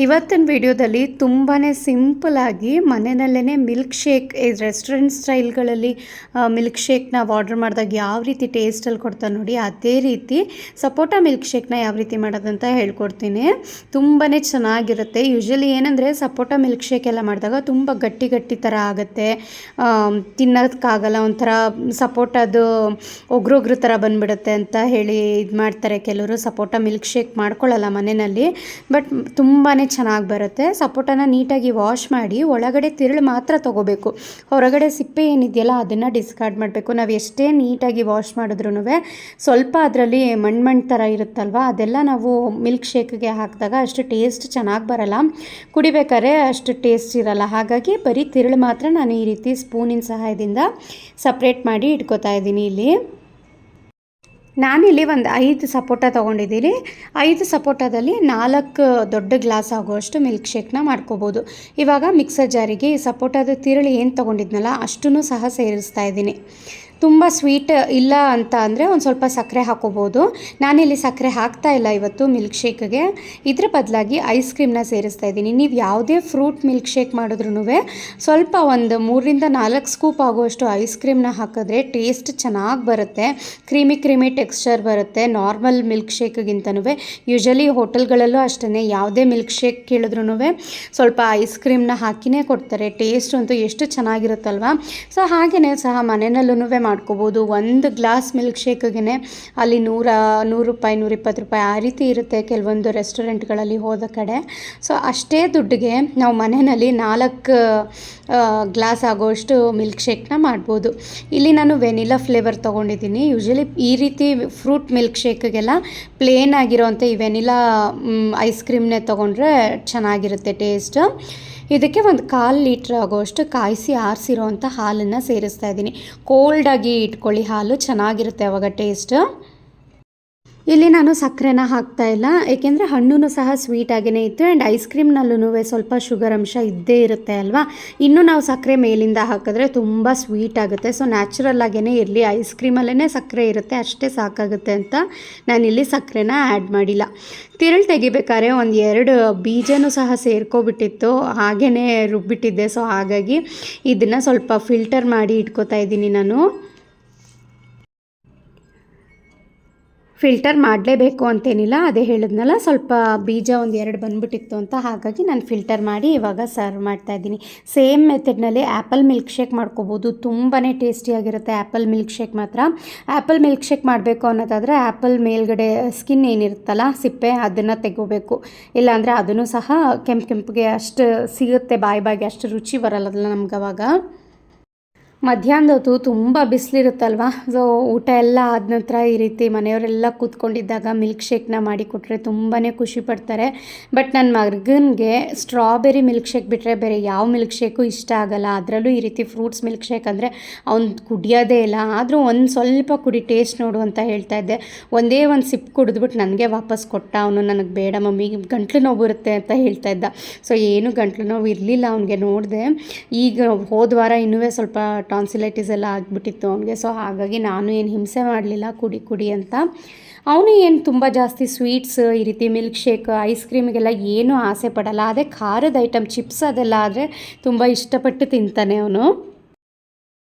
ಇವತ್ತಿನ ವಿಡಿಯೋದಲ್ಲಿ ತುಂಬಾ ಸಿಂಪಲಾಗಿ ಮನೆಯಲ್ಲೇ ಮಿಲ್ಕ್ ಶೇಕ್ ರೆಸ್ಟೋರೆಂಟ್ ಸ್ಟೈಲ್ಗಳಲ್ಲಿ ಮಿಲ್ಕ್ ಶೇಕ್ ನಾವು ಆರ್ಡರ್ ಮಾಡಿದಾಗ ಯಾವ ರೀತಿ ಟೇಸ್ಟಲ್ಲಿ ಕೊಡ್ತಾರೆ ನೋಡಿ, ಅದೇ ರೀತಿ ಸಪೋಟ ಮಿಲ್ಕ್ ಶೇಕ್ನ ಯಾವ ರೀತಿ ಮಾಡೋದಂತ ಹೇಳ್ಕೊಡ್ತೀನಿ. ತುಂಬಾ ಚೆನ್ನಾಗಿರುತ್ತೆ. ಯೂಶ್ವಲಿ ಏನಂದರೆ ಸಪೋಟ ಮಿಲ್ಕ್ ಶೇಕ್ ಎಲ್ಲ ಮಾಡಿದಾಗ ತುಂಬ ಗಟ್ಟಿ ಗಟ್ಟಿ ಥರ ಆಗುತ್ತೆ. ತಿನ್ನೋದಕ್ಕಾಗಲ್ಲ, ಒಂಥರ ಸಪೋಟದು ಒಗ್ರೊಗ್ರ ಥರ ಬಂದುಬಿಡುತ್ತೆ ಅಂತ ಹೇಳಿ ಇದು ಮಾಡ್ತಾರೆ ಕೆಲವರು. ಸಪೋಟ ಮಿಲ್ಕ್ ಶೇಕ್ ಮಾಡ್ಕೊಳ್ಳಲ್ಲ ಮನೆಯಲ್ಲಿ, ಬಟ್ ತುಂಬಾ ಚೆನ್ನಾಗಿ ಬರುತ್ತೆ. ಸಪೋಟನ ನೀಟಾಗಿ ವಾಶ್ ಮಾಡಿ ಒಳಗಡೆ ತಿರುಳು ಮಾತ್ರ ತೊಗೋಬೇಕು. ಹೊರಗಡೆ ಸಿಪ್ಪೆ ಏನಿದೆಯಲ್ಲ, ಅದನ್ನು ಡಿಸ್ಕಾರ್ಡ್ ಮಾಡಬೇಕು. ನಾವು ಎಷ್ಟೇ ನೀಟಾಗಿ ವಾಶ್ ಮಾಡಿದ್ರೂ ಸ್ವಲ್ಪ ಅದರಲ್ಲಿ ಮಣ್ಣು ಮಣ್ಣು ಥರ ಇರುತ್ತಲ್ವ, ಅದೆಲ್ಲ ನಾವು ಮಿಲ್ಕ್ ಶೇಕ್ಗೆ ಹಾಕಿದಾಗ ಅಷ್ಟು ಟೇಸ್ಟ್ ಚೆನ್ನಾಗಿ ಬರಲ್ಲ. ಕುಡಿಬೇಕಾದ್ರೆ ಅಷ್ಟು ಟೇಸ್ಟ್ ಇರಲ್ಲ. ಹಾಗಾಗಿ ಬರೀ ತಿರುಳು ಮಾತ್ರ ನಾನು ಈ ರೀತಿ ಸ್ಪೂನಿನ ಸಹಾಯದಿಂದ ಸಪ್ರೇಟ್ ಮಾಡಿ ಇಟ್ಕೋತಾ ಇದ್ದೀನಿ ಇಲ್ಲಿ. ನಾನಿಲ್ಲಿ ಒಂದು ಐದು ಸಪೋಟ ತೊಗೊಂಡಿದ್ದೀನಿ. ಐದು ಸಪೋಟದಲ್ಲಿ ನಾಲ್ಕು ದೊಡ್ಡ ಗ್ಲಾಸ್ ಆಗುವಷ್ಟು ಮಿಲ್ಕ್ ಶೇಕ್ನ ಮಾಡ್ಕೋಬೋದು. ಇವಾಗ ಮಿಕ್ಸರ್ ಜಾರಿಗೆ ಈ ಸಪೋಟದ ತಿರುಳು ಏನು ತೊಗೊಂಡಿದ್ನಲ್ಲ ಅಷ್ಟೂ ಸಹ ಸೇರಿಸ್ತಾ ಇದ್ದೀನಿ. ತುಂಬ ಸ್ವೀಟ್ ಇಲ್ಲ ಅಂತ ಅಂದರೆ ಒಂದು ಸ್ವಲ್ಪ ಸಕ್ಕರೆ ಹಾಕೋಬೋದು. ನಾನಿಲ್ಲಿ ಸಕ್ಕರೆ ಹಾಕ್ತಾ ಇಲ್ಲ ಇವತ್ತು ಮಿಲ್ಕ್ ಶೇಕ್ಗೆ ಇದ್ರ ಬದಲಾಗಿ ಐಸ್ ಕ್ರೀಮ್ನ ಸೇರಿಸ್ತಾ ಇದ್ದೀನಿ. ನೀವು ಯಾವುದೇ ಫ್ರೂಟ್ ಮಿಲ್ಕ್ ಶೇಕ್ ಮಾಡಿದ್ರೂ ಸ್ವಲ್ಪ ಒಂದು ಮೂರರಿಂದ ನಾಲ್ಕು ಸ್ಕೂಪ್ ಆಗುವಷ್ಟು ಐಸ್ ಕ್ರೀಮ್ನ ಹಾಕಿದ್ರೆ ಟೇಸ್ಟ್ ಚೆನ್ನಾಗಿ ಬರುತ್ತೆ. ಕ್ರೀಮಿ ಕ್ರೀಮಿ ಟೆಕ್ಸ್ಚರ್ ಬರುತ್ತೆ. ನಾರ್ಮಲ್ ಮಿಲ್ಕ್ ಶೇಕ್ಗಿಂತನೂ ಯೂಶಲಿ ಹೋಟೆಲ್ಗಳಲ್ಲೂ ಅಷ್ಟೇ ಯಾವುದೇ ಮಿಲ್ಕ್ ಶೇಕ್ ಕೇಳಿದ್ರೂ ಸ್ವಲ್ಪ ಐಸ್ ಕ್ರೀಮ್ನ ಹಾಕಿನೇ ಕೊಡ್ತಾರೆ. ಟೇಸ್ಟ್ ಅಂತೂ ಎಷ್ಟು ಚೆನ್ನಾಗಿರುತ್ತಲ್ವ? ಸೊ ಹಾಗೆಯೇ ಸಹ ಮನೆಯಲ್ಲೂ ಮಾಡ್ಕೋಬೋದು. ಒಂದು ಗ್ಲಾಸ್ ಮಿಲ್ಕ್ ಶೇಕ್ಗೆ ಅಲ್ಲಿ ನೂರ, ನೂರು ರೂಪಾಯಿ ನೂರಿಪ್ಪತ್ತು ರೂಪಾಯಿ ಆ ರೀತಿ ಇರುತ್ತೆ ಕೆಲವೊಂದು ರೆಸ್ಟೋರೆಂಟ್ಗಳಲ್ಲಿ ಹೋದ ಕಡೆ. ಸೊ ಅಷ್ಟೇ ದುಡ್ಡಿಗೆ ನಾವು ಮನೆಯಲ್ಲಿ ನಾಲ್ಕು ಗ್ಲಾಸ್ ಆಗೋಷ್ಟು ಮಿಲ್ಕ್ ಶೇಕ್ನ ಮಾಡ್ಬೋದು. ಇಲ್ಲಿ ನಾನು ವೆನಿಲಾ ಫ್ಲೇವರ್ ತೊಗೊಂಡಿದ್ದೀನಿ. ಯೂಶ್ವಲಿ ಈ ರೀತಿ ಫ್ರೂಟ್ ಮಿಲ್ಕ್ ಶೇಕ್ಗೆಲ್ಲ ಪ್ಲೇನ್ ಆಗಿರೋವಂಥ ಈ ವೆನಿಲಾ ಐಸ್ ಕ್ರೀಮ್ನೇ ತೊಗೊಂಡ್ರೆ ಚೆನ್ನಾಗಿರುತ್ತೆ ಟೇಸ್ಟ್ ಇದಕ್ಕೆ ಒಂದು ಕಾಲು ಲೀಟ್ರ್ ಆಗೋಷ್ಟು ಕಾಯಿಸಿ ಆರಿಸಿರೋ ಅಂಥ ಹಾಲನ್ನು ಸೇರಿಸ್ತಾ ಇದ್ದೀನಿ. ಕೋಲ್ಡಾಗಿ ಇಟ್ಕೊಳ್ಳಿ, ಹಾಲು ಚೆನ್ನಾಗಿರುತ್ತೆ ಅವಾಗ ಟೇಸ್ಟ್ ಇಲ್ಲಿ ನಾನು ಸಕ್ಕರೆನ ಹಾಕ್ತಾ ಇಲ್ಲ, ಏಕೆಂದರೆ ಹಣ್ಣು ಸಹ ಸ್ವೀಟ್ ಆಗೇ ಇತ್ತು ಆ್ಯಂಡ್ ಐಸ್ ಕ್ರೀಮ್ನಲ್ಲೂ ಸ್ವಲ್ಪ ಶುಗರ್ ಅಂಶ ಇದ್ದೇ ಇರುತ್ತೆ ಅಲ್ವಾ? ಇನ್ನು ನಾವು ಸಕ್ಕರೆ ಮೇಲಿಂದ ಹಾಕಿದ್ರೆ ತುಂಬ ಸ್ವೀಟ್ ಆಗುತ್ತೆ. ಸೊ ನ್ಯಾಚುರಲ್ ಆಗೇ ಇರಲಿ ಐಸ್ ಕ್ರೀಮಲ್ಲೇ ಸಕ್ಕರೆ ಇರುತ್ತೆ, ಅಷ್ಟೇ ಸಾಕಾಗುತ್ತೆ ಅಂತ ನಾನಿಲ್ಲಿ ಸಕ್ಕರೆನ ಆ್ಯಡ್ ಮಾಡಿಲ್ಲ. ತಿರುಳು ತೆಗಿಬೇಕಾದ್ರೆ ಒಂದು ಎರಡು ಬೀಜನೂ ಸಹ ಸೇರ್ಕೊಬಿಟ್ಟಿತ್ತು ಹಾಗೇ ರುಬ್ಬಿಟ್ಟಿದ್ದೆ. ಸೊ ಹಾಗಾಗಿ ಇದನ್ನು ಸ್ವಲ್ಪ ಫಿಲ್ಟರ್ ಮಾಡಿ ಇಟ್ಕೋತಾ ಇದ್ದೀನಿ ನಾನು. ಫಿಲ್ಟರ್ ಮಾಡಲೇಬೇಕು ಅಂತೇನಿಲ್ಲ, ಅದೇ ಹೇಳಿದ್ನಲ್ಲ ಸ್ವಲ್ಪ ಬೀಜ ಒಂದು ಎರಡು ಬಂದ್ಬಿಟ್ಟಿತ್ತು ಅಂತ, ಹಾಗಾಗಿ ನಾನು ಫಿಲ್ಟರ್ ಮಾಡಿ ಇವಾಗ ಸರ್ವ್ ಮಾಡ್ತಾ ಇದ್ದೀನಿ. ಸೇಮ್ ಮೆಥಡ್ನಲ್ಲಿ ಆ್ಯಪಲ್ ಮಿಲ್ಕ್ ಶೇಕ್ ಮಾಡ್ಕೋಬೋದು ತುಂಬಾ ಟೇಸ್ಟಿಯಾಗಿರುತ್ತೆ ಆ್ಯಪಲ್ ಮಿಲ್ಕ್ ಶೇಕ್ ಮಾತ್ರ. ಆ್ಯಪಲ್ ಮಿಲ್ಕ್ ಶೇಕ್ ಮಾಡಬೇಕು ಅನ್ನೋದಾದರೆ ಆ್ಯಪಲ್ ಮೇಲ್ಗಡೆ ಸ್ಕಿನ್ ಏನಿರುತ್ತಲ್ಲ, ಸಿಪ್ಪೆ ಅದನ್ನು ತೆಗೋಬೇಕು. ಇಲ್ಲಾಂದರೆ ಅದನ್ನು ಸಹ ಕೆಂಪು ಕೆಂಪಿಗೆ ಅಷ್ಟು ಸಿಗುತ್ತೆ, ಬಾಯಿ ಬಾಯಿಗೆ ಅಷ್ಟು ರುಚಿ ಬರಲ್ಲ ನಮ್ಗೆ ಅವಾಗ ಮಧ್ಯಾಹ್ನದ ಹೊತ್ತು ತುಂಬ ಬಿಸಿಲಿರುತ್ತಲ್ವ? ಸೊ ಊಟ ಎಲ್ಲ ಆದ ನಂತರ ಈ ರೀತಿ ಮನೆಯವರೆಲ್ಲ ಕೂತ್ಕೊಂಡಿದ್ದಾಗ ಮಿಲ್ಕ್ ಶೇಕ್ನ ಮಾಡಿ ಕೊಟ್ಟರೆ ತುಂಬಾ ಖುಷಿ ಪಡ್ತಾರೆ. ಬಟ್ ನನ್ನ ಮಗನಿಗೆ ಸ್ಟ್ರಾಬೆರಿ ಮಿಲ್ಕ್ ಶೇಕ್ ಬಿಟ್ಟರೆ ಬೇರೆ ಯಾವ ಮಿಲ್ಕ್ ಶೇಕು ಇಷ್ಟ ಆಗಲ್ಲ. ಅದರಲ್ಲೂ ಈ ರೀತಿ ಫ್ರೂಟ್ಸ್ ಮಿಲ್ಕ್ ಶೇಕ್ ಅಂದರೆ ಅವ್ನು ಕುಡಿಯೋದೇ ಇಲ್ಲ. ಆದರೂ ಒಂದು ಸ್ವಲ್ಪ ಕುಡಿ ಟೇಸ್ಟ್ ನೋಡು ಅಂತ ಹೇಳ್ತಾ ಇದ್ದೆ. ಒಂದೇ ಒಂದು ಸಿಪ್ ಕುಡಿದ್ಬಿಟ್ಟು ನನಗೆ ವಾಪಸ್ ಕೊಟ್ಟ. ಅವನು ನನಗೆ, ಬೇಡ ಮಮ್ಮಿ, ಗಂಟ್ಲು ನೋವು ಬರುತ್ತೆ ಅಂತ ಹೇಳ್ತಾ ಇದ್ದ. ಸೊ ಏನು ಗಂಟ್ಲು ನೋವು ಇರಲಿಲ್ಲ ಅವನಿಗೆ ನೋಡಿದೆ. ಈಗ ಹೋದ ವಾರ ಇನ್ನೂ ಸ್ವಲ್ಪ ಟಾನ್ಸಿಲೈಟಿಸ್ ಎಲ್ಲ ಆಗಿಬಿಟ್ಟಿತ್ತು ಅವನಿಗೆ. ಸೊ ಹಾಗಾಗಿ ನಾನು ಏನು ಹಿಂಸೆ ಮಾಡಲಿಲ್ಲ, ಕುಡಿ ಕುಡಿ ಅಂತ. ಅವನು ಏನು ತುಂಬ ಜಾಸ್ತಿ ಸ್ವೀಟ್ಸ್ ಈ ರೀತಿ ಮಿಲ್ಕ್ ಶೇಕ್ ಐಸ್ ಕ್ರೀಮಿಗೆಲ್ಲ ಏನೂ ಆಸೆ ಪಡಲ್ಲ. ಅದೇ ಖಾರದ ಐಟಮ್ ಚಿಪ್ಸ್ ಅದೆಲ್ಲ ಆದರೆ ತುಂಬ ಇಷ್ಟಪಟ್ಟು ತಿಂತಾನೆ ಅವನು.